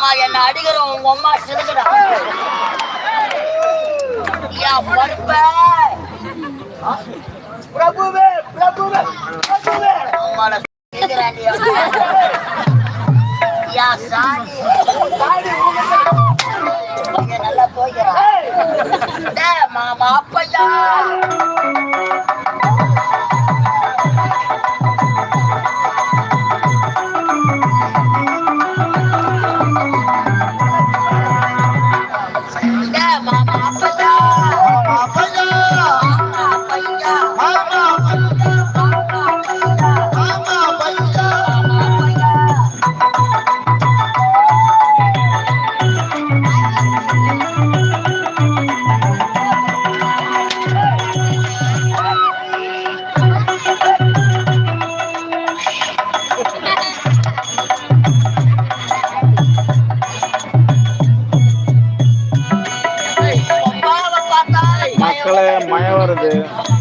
அம்மா என்ன அடிக்கிறோம் உங்க அம்மா சிறுக்குடா பிரபுவே பிரபுவே பிரபுவே. அம்மால யா நல்லா போய்க்கிறா. மாமா அப்பையா. hora dela.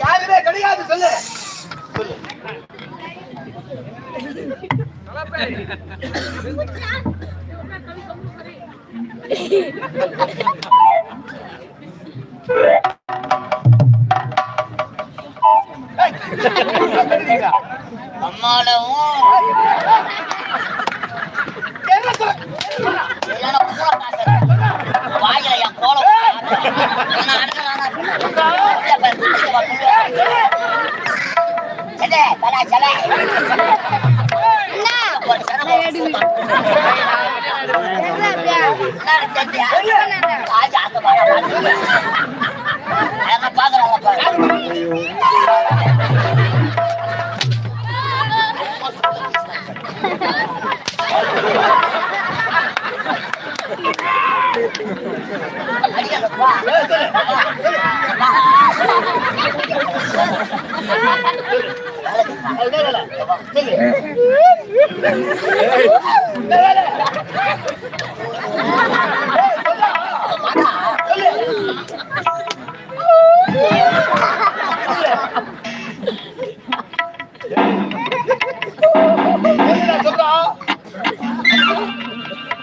யாருமே கிடையாது சொல்லு அம்மாடவும் ஆ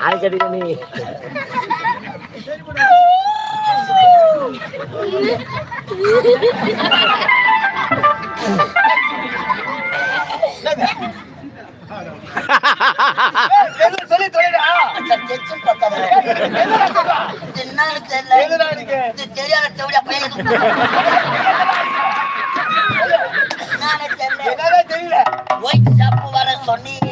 அடிக்கடி நீ Yeah. தெரியல. இது தெரியாத தேவையா பையன் நானே தெரியல. ஒயிட் ஷாப்பு வர சொன்னீங்க.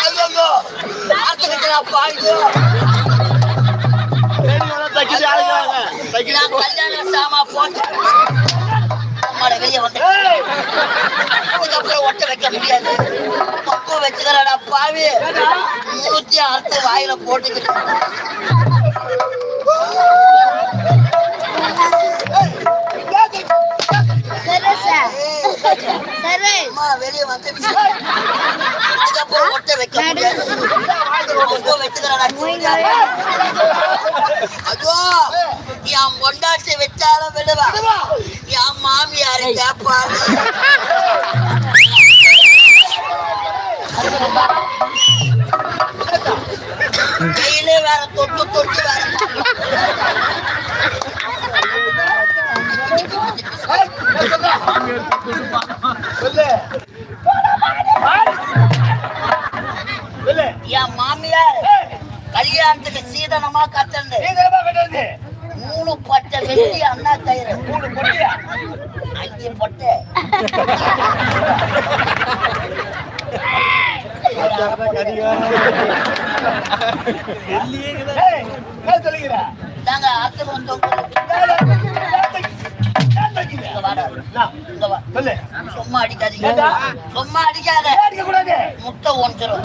ஐயோ பார்த்துக்கிட்டு நான் நான் கல்யாண சாமா போட்டு அம்மாட வெளியே வந்து அதுக்கப்புறம் ஒட்ட வைக்க முடியாது. பப்பு வச்சுக்கிறடா பாவி. மூத்தி அறுத்து வாயில போட்டுக்கிட்டு. வெளியே வந்து அதுக்கப்புறம் ஒட்ட வைக்க முடியாது. பப்பு வச்சுக்கிறடா அதோ என் பொண்டாட்டி வச்சாலும் விடுவா. என் மாமியாரு கேட்பாரு வெட்டி அண்ணா கயிறு மூணு பொட்டியா? அஞ்சு பொட்டை? தாங்க அத்து வந்தவங்க ஏய், ஏய், ஏன் தைக்கிற? இங்க வாடா. நான், இங்க வா. சொல்லு. சும்மா அடிக்காதீங்க? சும்மா அடிக்காத? முட்டை ஒன்றுரும்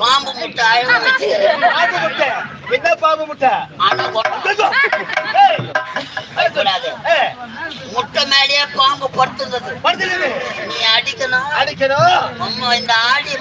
பாம்பு முட்டை முட்டை. என்ன பாம்பு முட்டை? முட்டை மேலேயே பாம்பு படுத்துருந்தது. நீ அடிக்கணும் அடிக்கணும் இந்த ஆடி